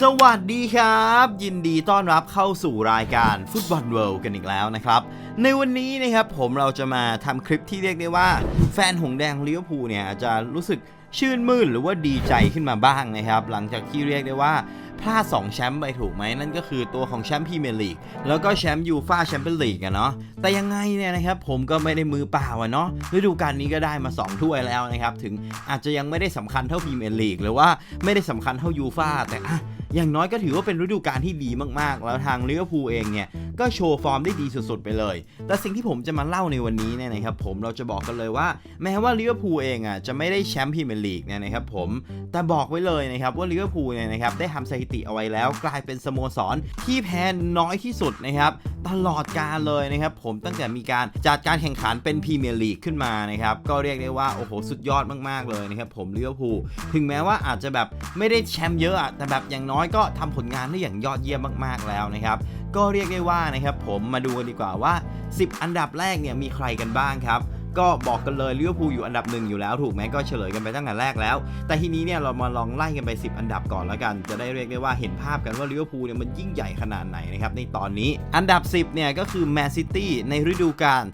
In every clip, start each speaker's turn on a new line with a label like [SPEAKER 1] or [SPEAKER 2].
[SPEAKER 1] สวัสดีครับ ยินดีต้อนรับเข้าสู่รายการฟุตบอลเวิลด์กันอีกแล้วนะครับ ในวันนี้นะครับผมเราจะมาทำคลิปที่เรียกได้ว่า แฟนหงแดงลิเวอร์พูลเนี่ยอาจจะรู้สึก ชื่นมื่นหรือว่าดีใจขึ้นมาบ้างนะครับ หลังจากที่เรียกได้ว่าพลาด2แชมป์ไปถูกไหมนั่นก็คือตัวของแชมป์พรีเมียร์ลีกแล้วก็แชมป์ยูฟ่าแชมเปี้ยนลีกอะเนาะแต่ยังไงเนี่ยนะครับผมก็ไม่ได้มือเปล่าอะเนาะฤดูกาลนี้ก็ได้มา 2 ถ้วยแล้วนะครับ ถึงอาจจะยังไม่ได้สำคัญเท่าพรีเมียร์ลีกหรือว่าไม่ได้สำคัญเท่ายูฟ่าแต่อะ อย่างน้อยก็ถือว่าเป็นฤดูกาลที่ดีมากๆ แล้วทางลิเวอร์พูลเองเนี่ยก็โชว์ฟอร์มได้ดีสุดๆไปเลย แต่สิ่งที่ผมจะมาเล่าในวันนี้เนี่ยนะครับผมเราจะบอกกันเลยว่า แม้ว่าลิเวอร์พูลเองอะจะไม่ได้แชมป์พรีเมียร์ลีกเนี่ยนะครับผมแต่บอกไว้เลยนะครับว่าลิเวอร์พูลเนี่ยนะครับได้ทำสถิติเอาไว้แล้ว กลายเป็นสโมสรที่แพ้น้อยที่สุดนะครับตลอดกาลเลยนะครับผมตั้งแต่มีการจัดการแข่งขันเป็นพรีเมียร์ลีกขึ้นมานะครับก็เรียกได้ว่าโอ้โหสุดยอดมากๆเลยนะครับผมลิเวอร์พูลถึงแม้ว่าอาจจะแบบไม่ได้แชมป์เยอะอะแต่แบบอย่างน้อยก็ทำผลงานได้อย่างยอดเยี่ยมมากๆแล้วนะครับ ก็เรียกได้ว่านะครับผมมาดูกันดีกว่าว่า 10 อันดับแรกเนี่ยมีใครกันบ้างครับก็บอกกันเลยลิเวอร์พูลอยู่อันดับหนึ่งอยู่แล้วถูกไหมก็เฉลยกันไปตั้งแต่แรกแล้ว แต่ทีนี้เนี่ยเรามาลองไล่กันไป 10 อันดับก่อนแล้วกัน จะได้เรียกได้ว่าเห็นภาพกันว่าลิเวอร์พูลเนี่ยมันยิ่งใหญ่ขนาดไหนนะครับในตอนนี้อันดับ 10เนี่ยก็คือแมนซิตี้ในฤดูกาล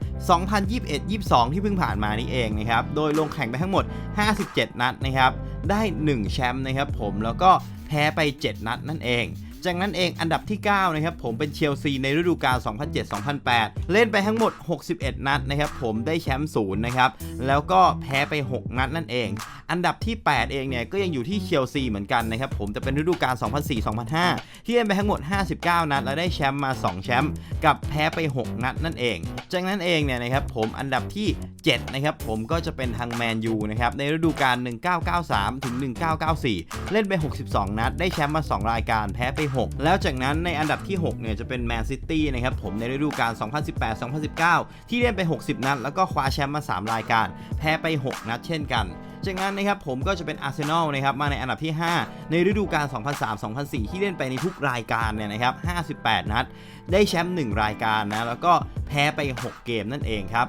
[SPEAKER 1] 2021-22 ที่เพิ่งผ่านมานี่เองนะครับโดยลงแข่งไปทั้งหมด 57 นัดนะครับ ได้ 1 แชมป์นะครับผมแล้วก็แพ้ไป 7 นัดนั่นเองจากนั้นเองอันดับที่ 9 นะครับ ผมเป็นเชลซีในฤดูกาล 2007-2008 เล่นไปทั้งหมด 61 นัดนะครับ ผมได้แชมป์ศูนย์นะครับ แล้วก็แพ้ไป 6 นัดนั่นเอง อันดับที่ 8 เองเนี่ยก็ยังอยู่ที่เชลซีเหมือนกันนะครับผมแต่เป็นฤดูกาล 2004-2005 ที่เล่นไปทั้งหมด 59 นัด และได้แชมป์มา 2 แชมป์กับแพ้ไป 6 นัดนั่นเอง จากนั้นเองเนี่ยนะครับผมอันดับที่ 7 นะครับผมก็จะเป็นทางแมนยูนะครับในฤดูกาล 1993 ถึง 1994 เล่นไป 62 นัด ได้แชมป์มา 2 รายการแพ้ไป 6 แล้วจากนั้นในอันดับที่ 6 เนี่ยจะเป็นแมนซิตี้นะครับผมในฤดูกาล 2018-2019 ที่เล่นไป 60 นัด แล้วก็คว้าแชมป์มา 3 รายการ แพ้ไป 6 นัดเช่นกันจากนั้นนะครับผมก็จะเป็นอาร์เซนอลนะครับมาในอันดับที่ 5 ในฤดูกาล 2003-2004 ที่เล่นไปในทุกรายการเนี่ยนะครับ 58 นัด ได้แชมป์ 1 รายการนะ แล้วก็แพ้ไป 6 เกมนั่นเองครับ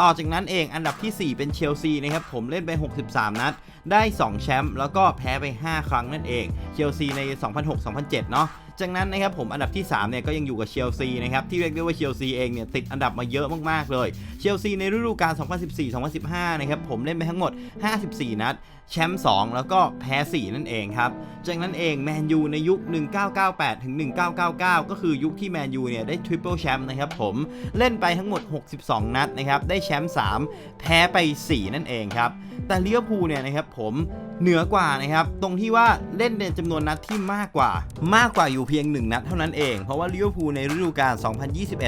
[SPEAKER 1] ต่อจากนั้นเองอันดับที่ 4 เป็นเชลซีนะครับผมเล่นไป 63 นัด ได้ 2 แชมป์แล้วก็แพ้ไป 5 ครั้งนั่นเอง เชลซีใน 2006-2007 เนาะจากนั้นนะครับผมอันดับที่3เนี่ยก็ยังอยู่กับเชลซีนะครับที่เรียกได้ว่าเชลซีเองเนี่ยติดอันดับมาเยอะมากๆเลยเชลซีในฤดูกาล 2014-2015 นะครับผมเล่นไปทั้งหมด 54 นัดแชมป์2แล้วก็แพ้ 4 นั่นเองครับ จากนั้นเองแมนยูในยุค 1998 ถึง 1999 ก็คือยุคที่แมนยูเนี่ยได้ทริปเปิลแชมป์นะครับผมเล่นไปทั้งหมด 62 นัดนะครับได้แชมป์3แพ้ไป 4 นั่นเองครับ แต่ลิเวอร์พูลเนี่ยนะครับผมเหนือกว่านะครับ ตรงที่ว่าเล่นในจำนวนนัดที่มากกว่า มากกว่าอยู่เพียง 1 นัดเท่านั้นเอง เพราะว่าลิเวอร์พูลในฤดูกาล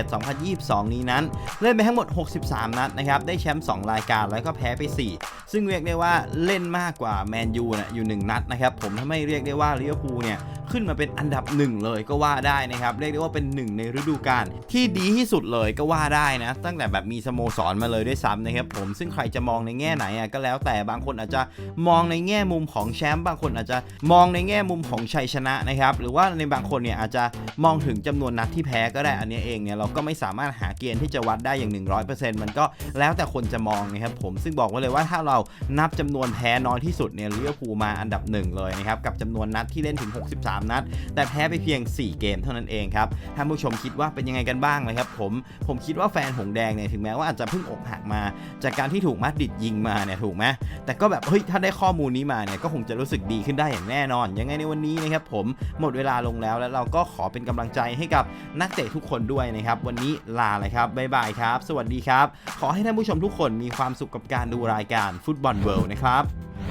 [SPEAKER 1] 2021-2022 นี้นั้น เล่นไปทั้งหมด 63 นัดนะครับ ได้แชมป์ 2 รายการแล้วก็แพ้ไป 4 ซึ่งเรียกได้ว่าเล่นมากกว่าแมนยูนะอยู่ 1 นัดนะครับ ผมทำให้เรียกได้ว่าลิเวอร์พูลเนี่ย ขึ้นมาเป็นอันดับหนึ่งเลยก็ว่าได้นะครับ เรียกได้ว่าเป็นหนึ่งในฤดูกาลที่ดีที่สุดเลยก็ว่าได้นะ ตั้งแต่แบบมีสโมสรมาเลยด้วยซ้ำนะครับผมซึ่งใครจะมองในแง่ไหนอะก็แล้วแต่บางคนอาจจะมองในแง่มุมของแชมป์บางคนอาจจะมองในแง่มุมของชัยชนะนะครับหรือว่าในบางคนเนี่ยอาจจะมองถึงจำนวนนัดที่แพ้ก็ได้อันนี้เองเนี่ยเราก็ไม่สามารถหาเกณฑ์ที่จะวัดได้อย่าง 100%มันก็แล้วแต่คนจะมองนะครับผมซึ่งบอกไว้เลยว่าถ้าเรานับจำนวนแพ้น้อยที่สุดเนี่ยลิเวอร์พูลมาอันดับหนึ่งเลยนะครับกับจำนวนนัดที่เล่นถึง 63นัด แต่แพ้ไปเพียง 4 เกมเท่านั้นเองครับท่านผู้ชมคิดว่าเป็นยังไงกันบ้างนะครับผมผมคิดว่าแฟนหงแดงเนี่ยถึงแม้ว่าอาจจะเพิ่งอกหักมา จากการที่ถูกมาดริดยิงมาเนี่ยถูกไหมแต่ก็แบบเฮ้ยถ้าได้ข้อมูลนี้มาเนี่ยก็คงจะรู้สึกดีขึ้นได้อย่างแน่นอน ยังไงในวันนี้นะครับผมหมดเวลาลงแล้วแล้วเราก็ขอเป็นกำลังใจให้กับนักเตะทุกคนด้วยนะครับ วันนี้ลาเลยครับบ๊ายบายครับ สวัสดีครับ ขอให้ท่านผู้ชมทุกคนมีความสุขกับการดูรายการฟุตบอลเวิลด์นะครับ